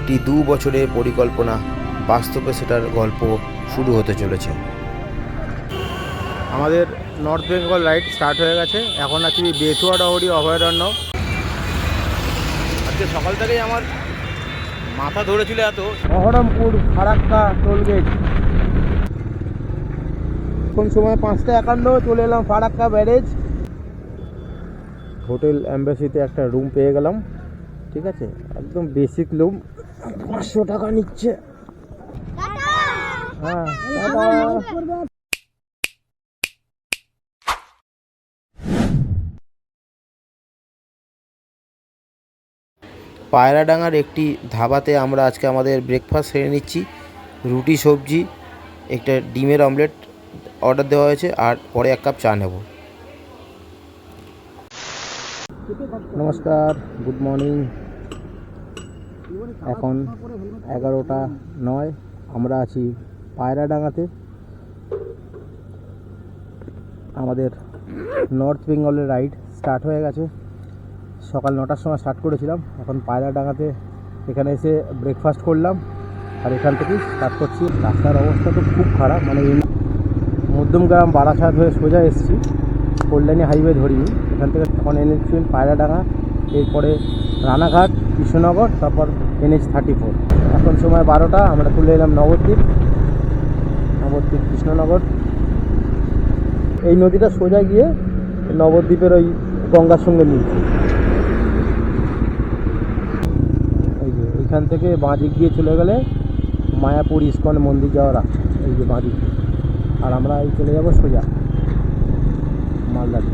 একটি দু বছরের পরিকল্পনা বাস্তবে সেটার গল্প শুরু হতে চলেছে। আমাদের নর্থ বেঙ্গল রাইড স্টার্ট হয়ে গেছে। এখন আছি বেথুয়া ডহরি অভয়ারণ্য। আজকে সকাল থেকেই আমার মাথা ধরেছিল এত। Baharampur Farakka toll gate. কোন সময় পাঁচটা একান্ন চলে এলাম ফারাক্কা ব্যারেজ। হোটেল অ্যাম্বাসিতে একটা রুম পেয়ে গেলাম। ঠিক আছে? একদম বেসিক রুম পাঁচশো টাকা নিচ্ছে। হ্যাঁ। পায়রাডাঙ্গার একটি ধাবাতে আমরা আজকে আমাদের ব্রেকফাস্ট সেরে নিচ্ছি। রুটি সবজি একটা ডিমের অমলেট অর্ডার দেওয়া হয়েছে আর পরে এক কাপ চা নেব। নমস্কার গুড মর্নিং এখন এগারোটা নয়। আমরা আছি পায়রাডাঙ্গাতে। আমাদের নর্থ বেঙ্গলের রাইড স্টার্ট হয়ে গেছে। সকাল নটার সময় স্টার্ট করেছিলাম। এখন পায়রাডাঙ্গাতে এখানে এসে ব্রেকফাস্ট করলাম। আর এখান থেকেই স্টার্ট করছি। রাস্তার অবস্থা তো খুব খারাপ। মানে মধ্যমগ্রাম বারাসাত হয়ে সোজা এসেছি। কল্যাণী হাইওয়ে ধরিনি। এখান থেকে এখন এনএইচ পায়রাডাঙ্গা। এরপরে রানাঘাট, কৃষ্ণনগর, তারপর এনএইচ থার্টি ফোর এখন সময় বারোটা, আমরা তুলে এলাম নবদ্বীপ। নবদ্বীপ, কৃষ্ণনগর। এই নদীটা সোজা গিয়ে নবদ্বীপের ওই গঙ্গার সঙ্গে মিলছে। এই যে এইখান থেকে বাঁদিক গিয়ে চলে গেলে মায়াপুর ইস্কন মন্দির যাওয়ার এই যে বাঁদিক। আর আমরা এই চলে যাব সোজা, মালদাতে।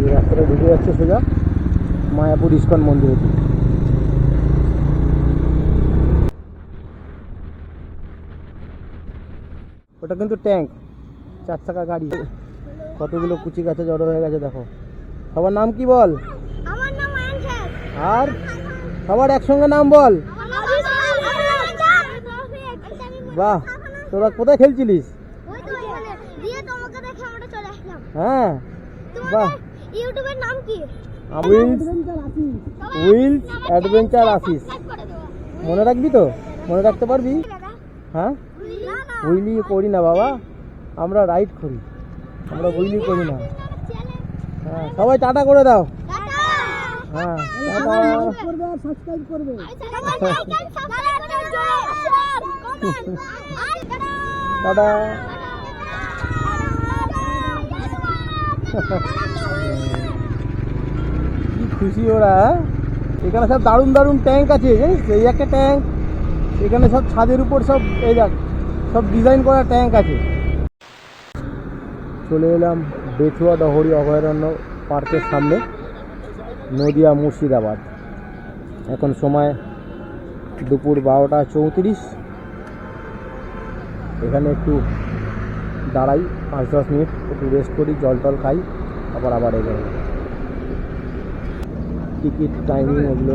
এই রাস্তাটা ঢুকে যাচ্ছে সোজা, মায়াপুর ইস্কন মন্দিরের দিকে। ওটা কিন্তু ট্যাঙ্ক। চার চাকা গাড়ি। কতগুলো কুচি গাছে জড়ো হয়ে গেছে দেখো। সবার নাম কি বল? আর? সবার একসঙ্গে নাম বল। বাহ তোরা কোথায় খেলছিলিস? হ্যাঁ। বাহ। তোমাদের ইউটিউবের নাম কি? উইলস উইলস অ্যাডভেঞ্চার মনে রাখবি তো? মনে রাখতে পারবি? হ্যাঁ? উইলি করি না বাবা, আমরা রাইড করি। আমরা উইলি করি না। হ্যাঁ সবাই টাটা করে দাও। হ্যাঁ কি খুশি ওরা হ্যাঁ? এখানে সব দারুণ দারুণ ট্যাঙ্ক আছে, জানিস? এই একটা ট্যাঙ্ক এখানে সব ছাদের উপর সব, এই দেখ। সব ডিজাইন করা ট্যাঙ্ক আছে। চলে এলাম বেচুয়া ডহরি অভয়ারণ্য পার্কের সামনে, নদিয়া মুর্শিদাবাদ। এখন সময় দুপুর বারোটা চৌত্রিশ। এখানে একটু দাঁড়াই, পাঁচ দশ মিনিট, একটু রেস্ট করি, জল টল খাই, আবার আবার এগোই। টিকিট টাইমিং এগুলো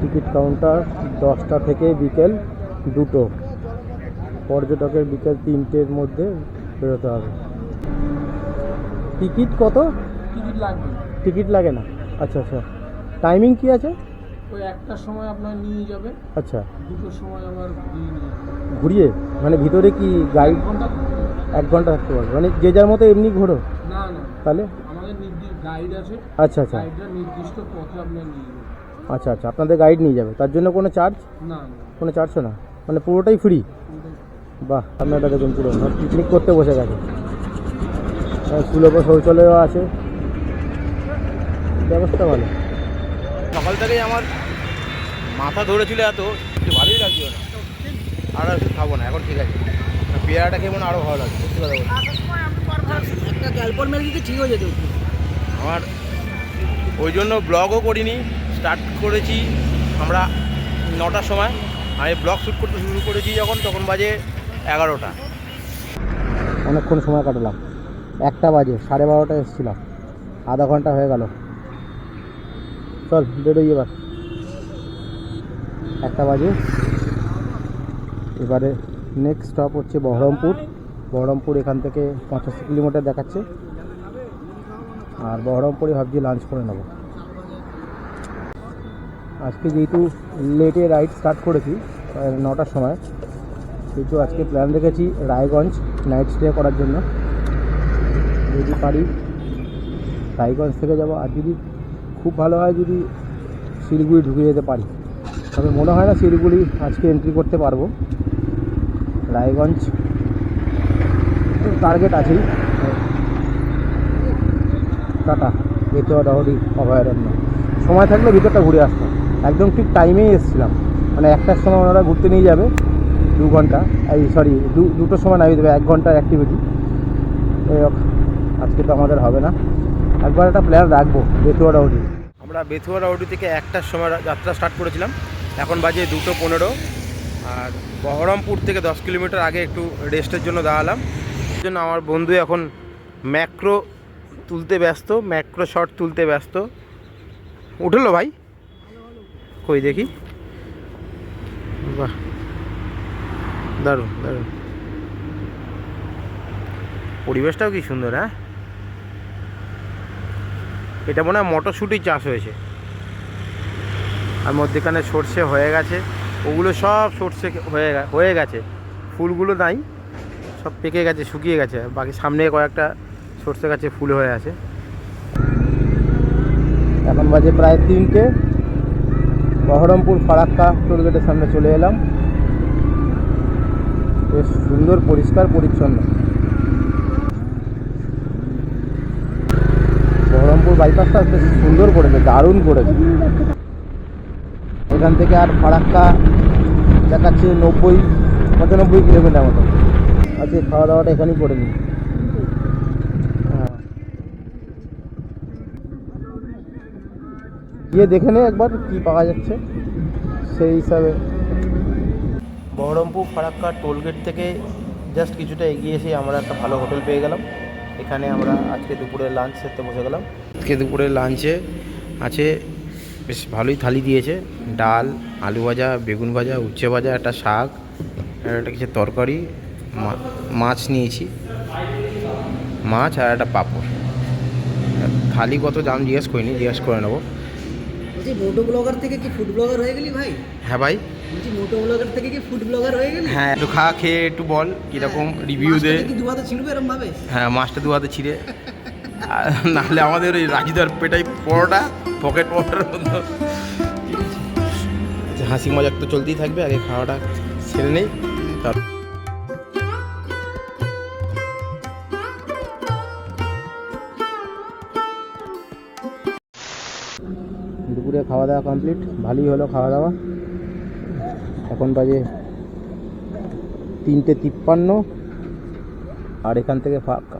টিকিট কাউন্টার দশটা থেকে বিকেল দুটো। পর্যটকের বিকেল তিনটের মধ্যে বেরোতে হবে। টিকিট কত? টিকিট লাগবে। টিকিট লাগে না। আচ্ছা আচ্ছা। টাইমিং কি আছে? ওই একটার সময় আপনার নিয়ে যাবে আচ্ছা। দুটোর সময় আবার ঘুরিয়ে মানে ভিতরে কি গাইড? এক ঘণ্টা থাকতে পারবে। মানে যে যার মতো এমনি ঘোরো? না না। তাহলে? আমাদের নির্দিষ্ট গাইড আছে। আচ্ছা আচ্ছা। গাইডরা নির্দিষ্ট পথে আপনার নিয়ে যাবে। আচ্ছা আচ্ছা। আপনাদের গাইড নিয়ে যাবে। তার জন্য কোনো চার্জ? না। কোনো চার্জও না? মানে পুরোটাই ফ্রি? বাহ আপনারা দেখুন পুরো। পিকনিক করতে বসে গেছে। সুলভ শৌচালয়ও আছে। ব্যবস্থা ভালো। সকাল থেকেই আমার মাথা ধরেছিল এত ভালোই লাগছিল না। আর একটু খাব না এখন ঠিক আছে। পেয়ারাটা খেয়ে মনে আরও ভালো লাগছে সত্যি কথা বলছি একটা গ্যালপন মেরে ঠিক হয়ে যেত। আমার ওই জন্য ব্লগও করিনি স্টার্ট করেছি আমরা নটার সময়। আমি ব্লগ শ্যুট করতে শুরু করেছি যখন তখন বাজে এগারোটা। অনেকক্ষণ সময় কাটালাম। একটা বাজে, সাড়ে বারোটায় এসেছিলাম। আধা ঘণ্টা হয়ে গেল। চল, বেরোই এবার। একটা বাজে। এবারে নেক্সট স্টপ হচ্ছে বহরমপুর। বহরমপুর এখান থেকে পঁচাশি কিলোমিটার দেখাচ্ছে। আর বহরমপুরে ভাবছি লাঞ্চ করে নেব। আজকে যেহেতু লেটে রাইড স্টার্ট করেছি, নটার সময়। সেহেতু আজকে প্ল্যান রেখেছি রায়গঞ্জ নাইট স্টে করার জন্য। যদি পারি, রায়গঞ্জ থেকে যাব। আর যদি খুব ভালো হয়, যদি শিলিগুড়ি ঢুকে যেতে পারি। তবে মনে হয় না শিলিগুড়ি আজকে এন্ট্রি করতে পারব। রায়গঞ্জ টার্গেট আছেই। টাটা। বেতুয়া ডাহরি অভয়ারণ্য। সময় থাকলে ভিতরটা ঘুরে আসতাম। একদম ঠিক টাইমেই এসেছিলাম। মানে একটার সময় ওনারা ঘুরতে নিয়ে যাবে। দু ঘণ্টা, এই সরি দু, দুটোর সময় নামিয়ে দেবে, এক ঘণ্টার অ্যাক্টিভিটি আজকে তো আমাদের হবে না। একবার একটা প্ল্যান রাখব, বেতুয়া ডাউডি আমরা বেথুয়া ডাউডি থেকে একটার সময় যাত্রা স্টার্ট করেছিলাম। এখন বাজে দুটো পনেরো। আর বহরমপুর থেকে দশ কিলোমিটার আগে একটু রেস্টের জন্য দাঁড়ালাম। জন্য আমার বন্ধু এখন ম্যাক্রো তুলতে ব্যস্ত ম্যাক্রো শট তুলতে ব্যস্ত। উঠল ভাই? কই দেখি? বাহ। দারুণ দারুণ। পরিবেশটাও কি সুন্দর হ্যাঁ? এটা মনে হয় মটরশুঁটির চাষ হয়েছে। আর মধ্যেখানে সর্ষে হয়ে গেছে। ওগুলো সব সর্ষে হয়ে হয়ে গেছে। ফুলগুলো নাই, সব পেকে গেছে, শুকিয়ে গেছে। বাকি সামনে কয়েকটা সর্ষে গাছে ফুল হয়ে আছে। এখন বাজে প্রায় তিনটে। বহরমপুর ফারাক্কা টোলগেটের সামনে চলে এলাম। বেশ সুন্দর, পরিষ্কার, পরিচ্ছন্ন। বহরমপুর বাইপাসটা বেশ সুন্দর করেছে, দারুণ করেছে। এখান থেকে আর ফারাক্কা দেখাচ্ছে নব্বই, পঁচানব্বই কিলোমিটার মতো। আজকে খাওয়া দাওয়াটা এখানেই করে নিই। হ্যাঁ। গিয়ে দেখে নে একবার কি পাওয়া যাচ্ছে। সেই হিসাবে বহরমপুর ফারাক্কা টোলগেট থেকে জাস্ট কিছুটা এগিয়ে এসে আমরা একটা ভালো হোটেল পেয়ে গেলাম। এখানে আমরা আজকে দুপুরে লাঞ্চ সেরতে বসে গেলাম। আজকে দুপুরে লাঞ্চে আছে বেশ ভালোই থালি দিয়েছে। ডাল আলু ভাজা বেগুন ভাজা উচ্ছে ভাজা একটা শাক আর একটা কিছু তরকারি মা- মাছ নিয়েছি। মাছ আর একটা পাঁপড়। থালি কত দাম জিজ্ঞেস করিনি জিজ্ঞেস করে নেব। বলছি মোটো ব্লগার থেকে কি ফুড ব্লগার হয়ে গেলি ভাই? হ্যাঁ ভাই। বলছি মোটো ব্লগার থেকে কি ফুড ব্লগার হয়ে গেলি? হ্যাঁ একটু খা খেয়ে একটু বল কীরকম রিভিউ দে। কি দু হাতে ছিড়বে এরম ভাবে? হ্যাঁ মাছটা দু হাতে ছিঁড়ে নাহলে আমাদের ওই রাজিদার পেটাই পরোটা পকেট পরোটার মতো। আচ্ছা, হাসি মজাক তো চলতেই থাকবে আগে খাওয়াটা ছেড়ে নেই। তার দুপুরে খাওয়া দাওয়া কমপ্লিট ভালোই হলো খাওয়া দাওয়া। এখন বাজে তিনটে তিপ্পান্ন। আর এখান থেকে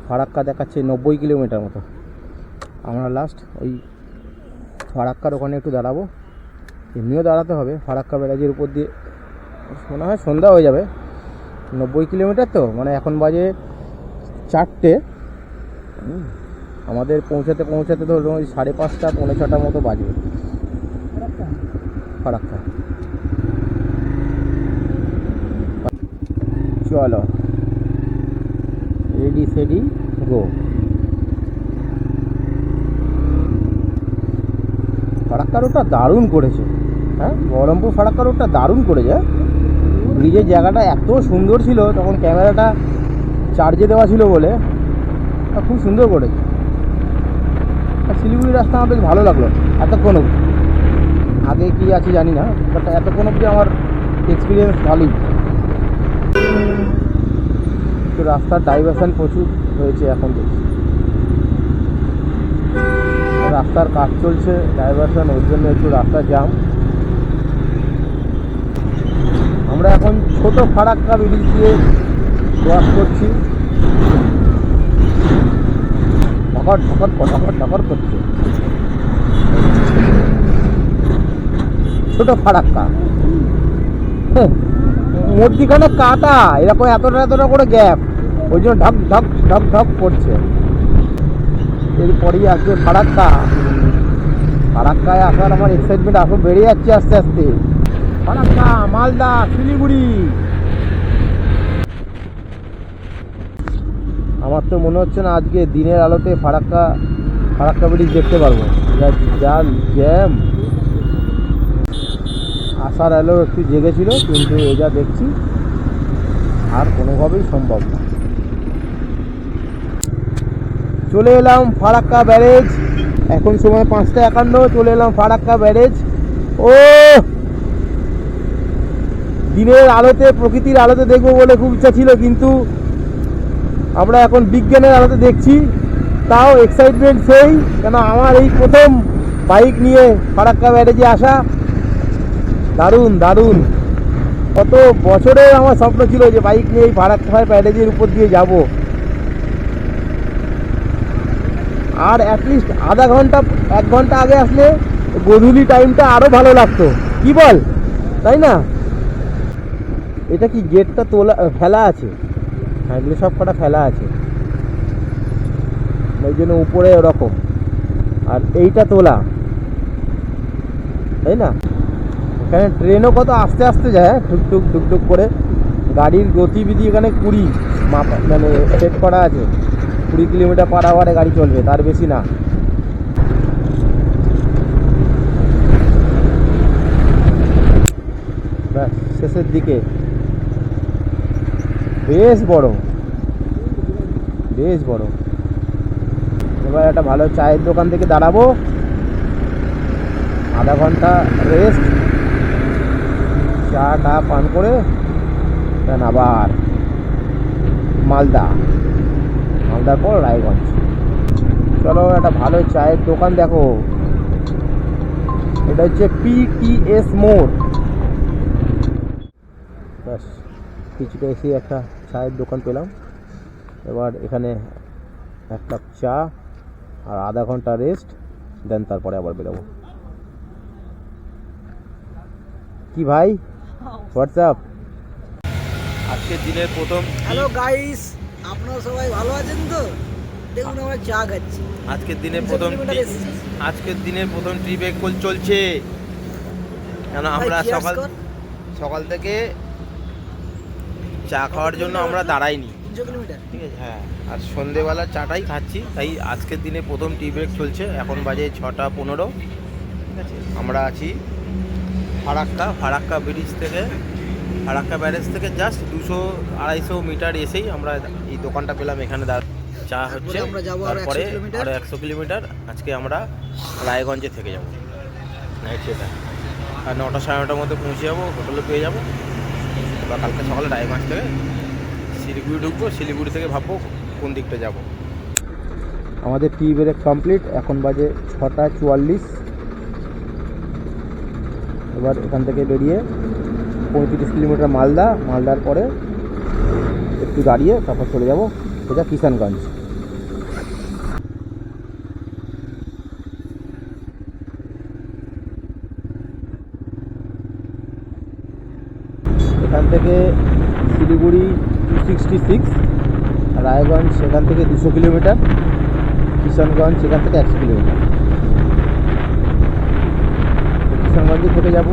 ফারাক্কা দেখাচ্ছে নব্বই কিলোমিটার মতো। আমরা লাস্ট ওই ফারাক্কার ওখানে একটু দাঁড়াবো। এমনিও দাঁড়াতে হবে। ফারাক্কা ব্যারাজের উপর দিয়ে মনে হয় সন্ধ্যা হয়ে যাবে। নব্বই কিলোমিটার তো মানে এখন বাজে চারটে। আমাদের পৌঁছাতে পৌঁছাতে ধরুন ওই সাড়ে পাঁচটা, পৌনে ছটার মতো বাজবে। ফারাক্কা। চলো রেডি সেডি গো ফারাক্কা রোডটা দারুণ করেছে। হ্যাঁ বহরমপুর ফারাক্কা রোডটা দারুণ করেছে? ব্রিজের জায়গাটা এত সুন্দর ছিল, তখন ক্যামেরাটা চার্জে দেওয়া ছিল বলে। খুব সুন্দর করেছে। শিলিগুড়ি রাস্তা আমার বেশ ভালো লাগল, এতক্ষণ আগে কি আছে জানি না বাট এতক্ষণ অবধি আমার এক্সপিরিয়েন্স ভালোই। রাস্তার ডাইভারশন প্রচুর হয়েছে এখন দেখছি। রাস্তার কাজ চলছে ডাইভারশন ওর জন্য একটু রাস্তা জাম আমরা এখন ছোট ফারাক্কা ব্রিজ দিয়ে ক্রস করছি। ঠকর ঠকর ঠকর ঠকর করছে। ছোট ফারাক্কা। হ্যাঁ, মধ্যিখানে কাটা এরকম এতটা এতটা করে গ্যাপ ওই জন্য ঢক ঢক ঢক ঢক করছে। এরপরেই আসবে ফারাক্কা। ফারাক্কায় আসার আমার এক্সাইটমেন্ট আরও বেড়ে যাচ্ছে আস্তে আস্তে। ফারাক্কা, মালদা, শিলিগুড়ি। আমার তো মনে হচ্ছে না আজকে দিনের আলোতে ফারাক্কা ফারাক্কা ব্রিজ দেখতে পারব। যা জ্যাম। আসার আলো একটু জেগেছিল, কিন্তু এ যা দেখছি, আর কোনোভাবেই সম্ভব না। চলে এলাম ফারাক্কা ব্যারেজ। এখন সময় পাঁচটা একান্ন, চলে এলাম ফারাক্কা ব্যারেজ। ও! দিনের আলোতে, প্রকৃতির আলোতে দেখব বলে খুব ইচ্ছা ছিল, কিন্তু আমরা এখন বিজ্ঞানের আলোতে দেখছি। তাও এক্সাইটমেন্ট সেই, কেন আমার এই প্রথম বাইক নিয়ে ফারাক্কা ব্যারেজে আসা। দারুণ দারুণ। কত বছরের আমার স্বপ্ন ছিল যে বাইক নিয়ে এই ফারাক্কা ব্যারেজের উপর দিয়ে যাব। আর অ্যাটলিস্ট আধা ঘণ্টা, এক ঘণ্টা আগে আসলে গধূলি টাইমটা আরও ভালো লাগতো। কি বল? তাই না? এটা কি গেটটা তোলা ফেলা আছে? হ্যাঁ এগুলো সব কটা ফেলা আছে। ওই জন্য উপরে ওরকম। আর এইটা তোলা। তাই না? এখানে ট্রেনও কত আস্তে আস্তে যায় হ্যাঁ? টুকটুক টুকটুক করে। গাড়ির গতিবিধি এখানে কুড়ি, মাপা মানে সেট করা আছে। কুড়ি কিলোমিটার পার আওয়ারে গাড়ি চলবে, তার বেশি না। শেষের দিকে। বেশ বড়। বেশ বড়। এবার একটা ভালো চায়ের দোকান থেকে দাঁড়াবো। আধা ঘণ্টা রেস্ট চা টা পান করে আবার মালদা। মালদার পর রায়গঞ্জ চলো একটা ভালো চায়ের দোকান দেখো। এটা হচ্ছে পিটিএস মোড় ব্যাস কিছুটা এসে একটা চায়ের দোকান পেলাম। এবার এখানে এক কাপ চা আর আধা ঘণ্টা রেস্ট দেন তারপরে আবার বেরোবো। কি ভাই? হোয়াটসঅ্যাপ আজকের দিনের প্রথম হ্যালো গাইস আপনারা সবাই ভালো আছেন তো? দেখুন আমরা চা খাচ্ছি। আজকের দিনের প্রথম আজকের দিনের প্রথম ট্রিপে কল চলছে। কেন আমরা সকাল সকাল থেকে চা খাওয়ার জন্য আমরা দাঁড়াইনি। ঠিক আছে হ্যাঁ। আর সন্ধেবেলা চাটাই খাচ্ছি তাই আজকের দিনে প্রথম টি ব্রেক চলছে। এখন বাজে ছটা পনেরো। ঠিক আছে আমরা আছি ফারাক্কা ফারাক্কা ব্রিজ থেকে ফারাক্কা ব্যারেজ থেকে জাস্ট দুশো আড়াইশো মিটার এসেই আমরা এই দোকানটা পেলাম এখানে দাঁড় চা হচ্ছে। আমরা যাব আরও 100 তারপরে। আরও একশো কিলোমিটার আজকে আমরা রায়গঞ্জে থেকে যাব। নাইট সেটা আর নটা সাড়ে নটার মধ্যে পৌঁছে যাব হোটেলে পেয়ে যাব। এবার কালকে সকালে রায়গঞ্জ থেকে শিলিগুড়ি ঢুকবো শিলিগুড়ি থেকে ভাববো কোন দিকটা যাব। আমাদের টি ব্রেক কমপ্লিট এখন বাজে ছটা চুয়াল্লিশ। এবার এখান থেকে বেরিয়ে পঁয়ত্রিশ কিলোমিটার মালদা, মালদার পরে একটু দাঁড়িয়ে তারপর চলে যাব সোজা কিষানগঞ্জ। এখান থেকে Siliguri two sixty six Raiganj সেখান থেকে দুশো কিলোমিটার, কিষানগঞ্জ সেখান থেকে একশো কিলোমিটার। কিষানগঞ্জে থেকে যাব?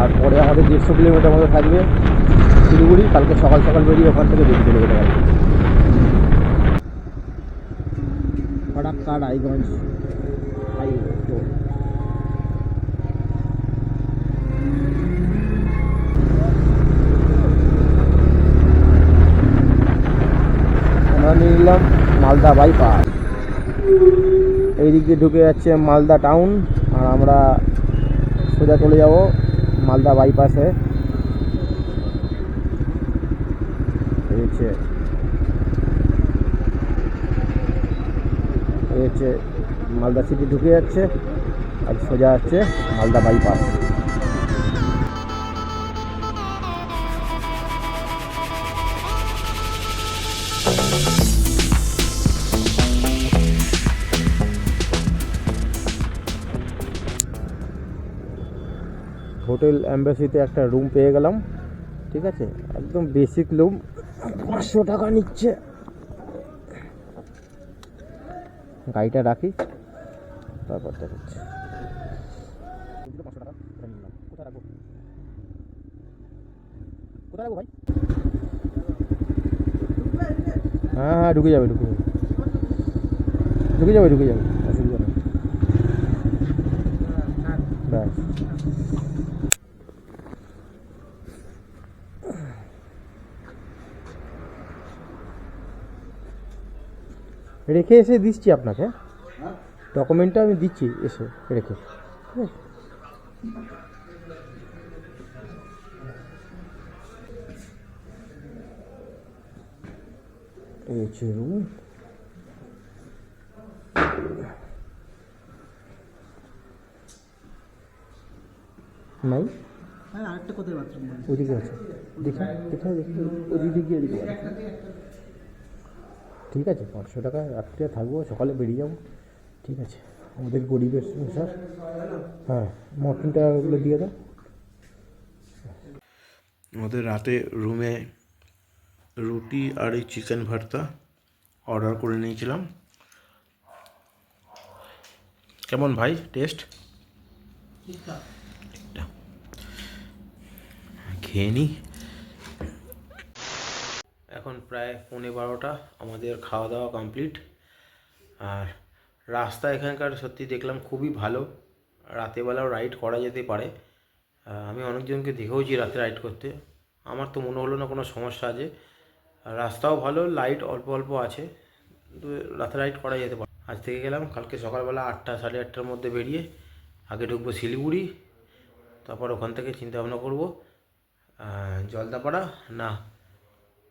আর পরে আমাদের দেড়শো কিলোমিটার মতো থাকবে শিলিগুড়ি। কালকে সকাল সকাল বেরিয়ে ওখান থেকে চলে যেতে পারবে ফারাক্কা রায়গঞ্জ আমরা নিয়ে মালদা বাইপাস এই দিক দিয়ে ঢুকে যাচ্ছে মালদা টাউন আর আমরা সোজা চলে যাব মালদা বাইপাসে হচ্ছে। মালদা সিটি ঢুকে যাচ্ছে আর সোজা আসছে মালদা বাইপাস হোটেল অ্যাম্বাসিতে একটা রুম পেয়ে গেলাম, ঠিক আছে? একদম বেসিক রুম পাঁচশো টাকা নিচ্ছে। গাড়িটা রাখি। তারপর দেখাচ্ছি। হ্যাঁ হ্যাঁ ঢুকে যাবে ঢুকে যাবে। ঢুকে যাবে ঢুকে যাবে। অসুবিধা নেই। ব্যাস। রেখে এসে দিচ্ছি আপনাকে। ডকুমেন্টটা আমি দিচ্ছি এসে রেখে। ঠিক আছে? এই হচ্ছে রুম নাই হ্যাঁ আরেকটা কোথায় বাথরুম ওদিকে আছে। দেখে দেখে দেখে ওদিকে গিয়ে বল। ঠিক আছে পাঁচশো টাকা রাত্রে থাকব সকালে বেরিয়ে যাব। ঠিক আছে আমাদের গরিবের সংসার। হ্যাঁ মটনটা ওগুলো দিয়ে দাও। আমাদের রাতে রুমে রুটি আর এই চিকেন ভর্তা অর্ডার করে নিয়েছিলাম। কেমন ভাই টেস্ট? খেয়ে নি? এখন প্রায় পৌনে বারোটা, আমাদের খাওয়া দাওয়া কমপ্লিট আর রাস্তা এখানকার সত্যি দেখলাম খুবই ভালো। রাতেবেলাও রাইড করা যেতে পারে। আমি অনেকজনকে দেখেওছি রাতে রাইড করতে। আমার তো মনে হলো না কোনো সমস্যা আছে। রাস্তাও ভালো লাইট অল্প অল্প আছে। রাতে রাইড করা যেতে পারে। আজ থেকে গেলাম, কালকে সকালবেলা আটটা সাড়ে আটটার মধ্যে বেরিয়ে আগে ঢুকবো শিলিগুড়ি। তারপর ওখান থেকে চিন্তা ভাবনা করব জলদাপাড়া না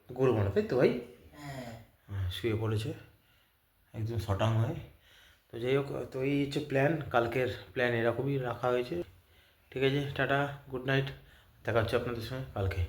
গরুমারা তাই তো ভাই? হ্যাঁ, শুয়ে পড়েছে একদম শটাং হয়ে। তো যাই হোক তো এই হচ্ছে প্ল্যান কালকের প্ল্যান এরকমই রাখা হয়েছে। ঠিক আছে টাটা গুড নাইট দেখা হচ্ছে আপনাদের সঙ্গে কালকে।